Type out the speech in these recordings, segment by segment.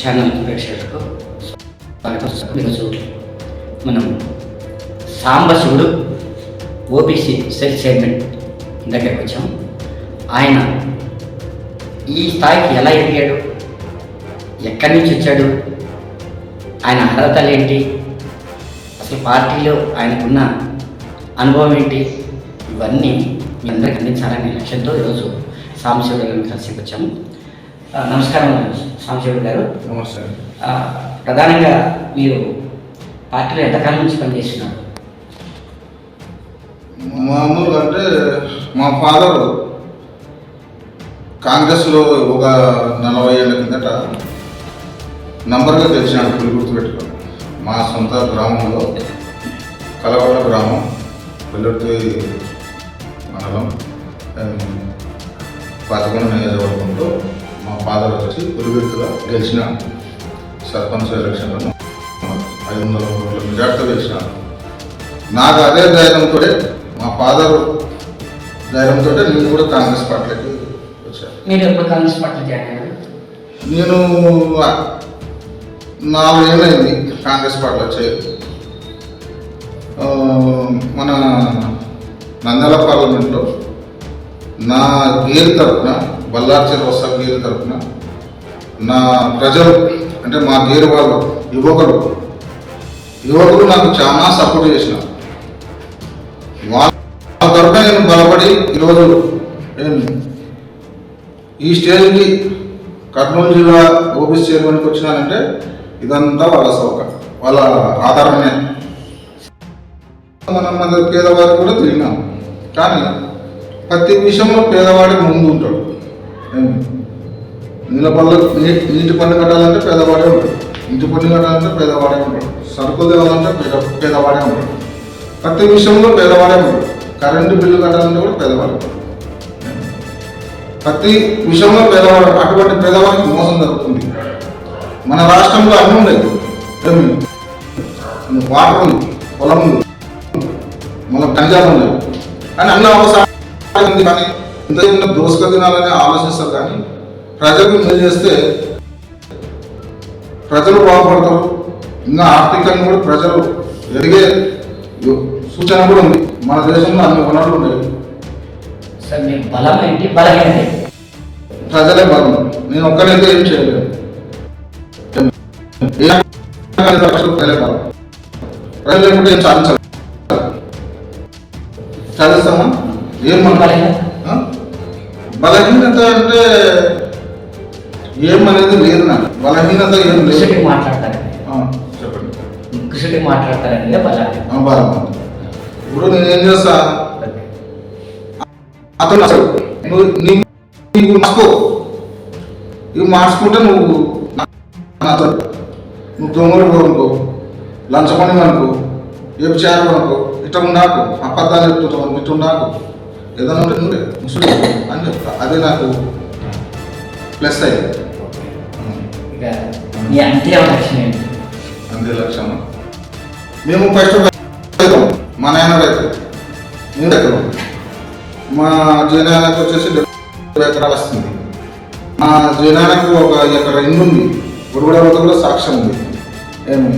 Channel ప్రేక్షకులకు స్వాగతం. ఈరోజు మనం సాంబశివుడు ఓబీసీ సెల్ చైర్మన్ దగ్గరికి వచ్చాం. ఆయన ఈ స్థాయికి ఎలా ఎదిగాడు? ఎక్కడి నుంచి వచ్చాడు? ఆయన అర్హతలు ఏంటి? అసలు పార్టీలో ఆయనకున్న అనుభవం ఏంటి? ఇవన్నీ మీ అందరికి అందించాలనే లక్ష్యంతో ఈరోజు సాంబశివుడు గారిని కలిసి వచ్చాము. నమస్కారం సాంబశివుడు గారు. నమస్తే ఆ, ప్రధానంగా మీరు పార్టీలో ఎంతకాలం నుంచి పనిచేస్తున్నారు? మామూలుగా అంటే మా ఫాదర్ కాంగ్రెస్లో ఒక నలభై ఏళ్ళ కిందట నంబర్గా గెలిచినాడు పులి గుర్తుపెట్టుకో మా సొంత గ్రామంలో కలవల గ్రామం వెల్లుర్తి మండలం పదకొండు నియోజకవర్గంలో మా ఫాదర్ వచ్చి పులిగుర్తుగా గెలిచిన సర్పంచ్ ఎలక్షన్లను ఐదు వందల ఓట్ల మెజార్టీతో గెలిచినాడు నాకు అదే ధైర్యంతో మా ఫాదర్ ధైర్యంతో నేను కూడా కాంగ్రెస్ పార్టీకి వచ్చాను. మీరు ఎప్పుడు కాంగ్రెస్ పార్టీ నేను నాలుగేళ్ళైంది కాంగ్రెస్ వచ్చాయి మన నంద్యాల పార్లమెంట్లో నా గేరు తరపున బల్లార్చర్ వస్తా గేరు తరపున. నా ప్రజలు అంటే మా గేరు వాళ్ళు యువకులు యువకులు నాకు చాలా సపోర్ట్ చేసినారు. వాళ్ళ తరఫున నేను బలపడి ఈరోజు నేను ఈ స్టేజ్కి కర్నూలు జిల్లా ఓబీసీ చైర్మన్కి వచ్చినానంటే ఇదంతా వాళ్ళ సౌక వాళ్ళ ఆధారమే. మనం మన పేదవారికి కూడా తిరిగినాం. కానీ ప్రతి విషయంలో పేదవాడికి ముందు ఉంటాడు. నీళ్ళ పనులు ఇంటి నీటి పన్ను కట్టాలంటే పేదవాడే ఉంటాడు. ఇంటి పన్ను కట్టాలంటే పేదవాడే ఉంటాడు. సరుకులు తేవాలంటే పేద పేదవాడే ఉంటాడు. ప్రతి విషయంలో పేదవాడే ఉంటాడు. కరెంటు బిల్లు కట్టాలంటే కూడా పేదవాడే ప్రతి విషయంలో పేదవాడు అటువంటి పేదవాడికి మోసం జరుగుతుంది. మన రాష్ట్రంలో అన్నీ ఉండేది ఏమి? వాటర్ ఉంది పొలం ఉంది మన ఖనిజాలు ఉండేవి కానీ అన్న ఒకసారి కానీ ఇంత దోసుక తినాలని ఆలోచిస్తారు కానీ ప్రజలకు మేలు చేస్తే ప్రజలు బాగుపడతారు. ఇంకా ఆర్థికంగా కూడా ప్రజలు ఎదిగే సూచన కూడా ఉంది. మన దేశంలో అన్ని వనరులు ఏంటి? ప్రజలే బలం. నేను ఒక్కనైతే ఏం లక్షలు ప్రజలే ఏం సాధించాలి సాధిస్తామా? ఏం మన బలహీనత? అంటే ఏం అనేది లేదు నాకు. బలహీనత ఏం లేదు. ముక్కుసూటిగా మాట్లాడతారండి. ఆ, చెప్పండి. ముక్కుసూటిగా మాట్లాడతారండి బలం ఆ, బలం ఇప్పుడు నేనేం చేస్తా? అతను అసలు నువ్వు నీ మార్చుకో ఇవి మార్చుకుంటే నువ్వు నా- నాతో నువ్వు దొంగలు అనుకో లంచమని అనుకో వ్యభిచారం అనుకో ఇట్లా ఉండాకు అబద్ధాలు చెప్తుంటావు ఇట్లా ఉండాకు ఏదైనా ఉంటే ముసుడు అని చెప్తా అదే నాకు ప్లస్ ఏంటి? అంతే లక్ష్యం మేము ఫస్ట్ మా నాయన రైతు రైతు మా జీనానికి వచ్చేసి డెబ్బై ఎకరాలు వస్తుంది. మా జీనానికి ఒక ఎకర ఇల్లు ఉంది. గురుగుడ వద్ద కూడా సాక్ష్యం ఉంది. ఏమి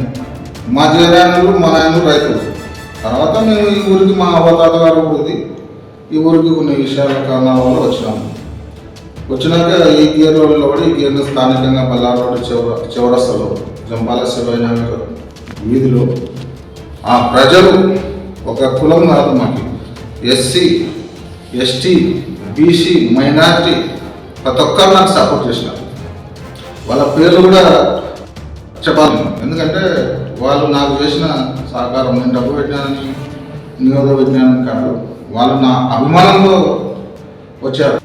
మా జీనాలు మా నాయన రైతులు. తర్వాత మేము ఈ ఊరికి మా అవతాత గారు ఊరిది ఈ ఊరికి కొన్ని విషయాల కారణాల వల్ల వచ్చినాము వచ్చినాక ఈ గేర్ రోడ్లో కూడా ఈ గేర్ని స్థానికంగా బల్లార్ చివర చివరస్తలో జంపాల శివనాగర్ వీధిలో ఆ ప్రజలు ఒక కులం కాదు మాకు. ఎస్సీ ఎస్టీ బీసీ మైనార్టీ ప్రతి ఒక్కరు నాకు సపోర్ట్ చేసినారు. వాళ్ళ పేర్లు కూడా చెప్పాలి. ఎందుకంటే వాళ్ళు నాకు చేసిన సహకారం నేను డబ్బు పెట్టినానని నియోగ విజ్ఞానం కాదు. వాళ్ళు నా అభిమానంతో వచ్చారు.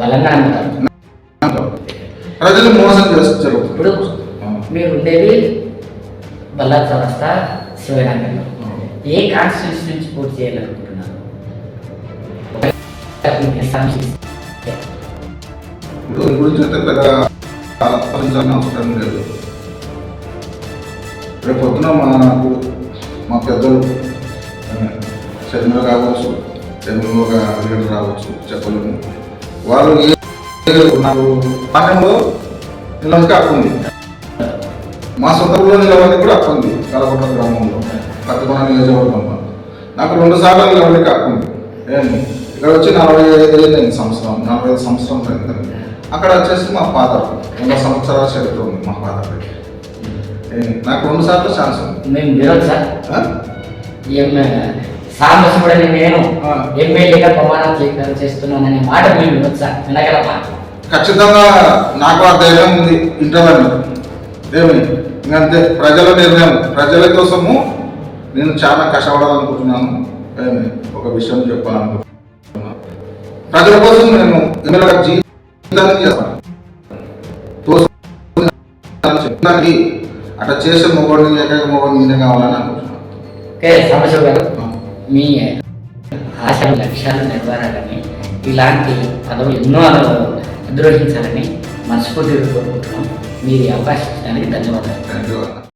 బలంగా ప్రజలు మోసం చేస్తారు. ఇప్పుడు మీరు ఉండేది బల్లా చౌరస్తా శివనగర్లో ఏ కాన్స్టిట్యూన్సీ నుంచి పూర్తి చేయాలనుకుంటున్నారు? గురించి అయితే పెద్ద ఆలోచించాల్సిన అవసరం లేదు. రేపు పొద్దున మాకు మా పెద్దలు చంద్ర కావచ్చు ఒక లీడర్ రావచ్చు చెప్పలేము. వాళ్ళు ఏ నాకు పాఠంలో నిలవనికి హక్కు ఉంది. మా సొంత ఊళ్ళో నిలవడానికి కూడా హక్కు ఉంది. కలగొట్ట గ్రామంలో పట్టుకున్న నియోజకవర్గంలో. నాకు రెండు సార్లు నిలవడానికి ఏమి ఇక్కడ వచ్చి నలభై ఐదు అయింది సంవత్సరం నలభై ఐదు సంవత్సరం అయింది. అక్కడ వచ్చేసి మా ఫాదర్ వంద సంవత్సరాల చరిత్ర ఉంది మా ఫాదర్ ఏమి నాకు రెండు సార్లు ఛాన్స్ ఉంది. విరోధ్ సార్ సాంబశివుడని నేను. ఎమ్మెల్యేగా ప్రమాణం స్వీకారం చేస్తున్నాననే మాట మేము వినొచ్చు? సార్ వినగలమా? ఖచ్చితంగా నాకు ఆ ధైర్యం ఉంది ఇంటర్వ్యూ ఏమి? ఇంకంతే ప్రజల నిర్ణయం. ప్రజల కోసము నేను చాలా కష్టపడాలనుకుంటున్నాను. ఏమి? ఒక విషయం చెప్పాలనుకుంటున్నాను ప్రజల కోసం నేను ఎమ్మెల్యే జీవితాన్ని చేస్తాను. అట్లా చేసే మొగోడిని ఏకైక మొగోడిని నేనే కావాలని అనుకుంటున్నాను. ఓకే సాంబశివ గారు మీ ఆశ లక్ష్యాలు నెరవేరాలని ఇలాంటి పదవులు ఎన్నో అధిరోహించాలని మనస్ఫూర్తిగా కోరుకుంటున్నాం. మీరు అవకాశం ఇచ్చడానికి ధన్యవాదాలు. ధన్యవాదాలు.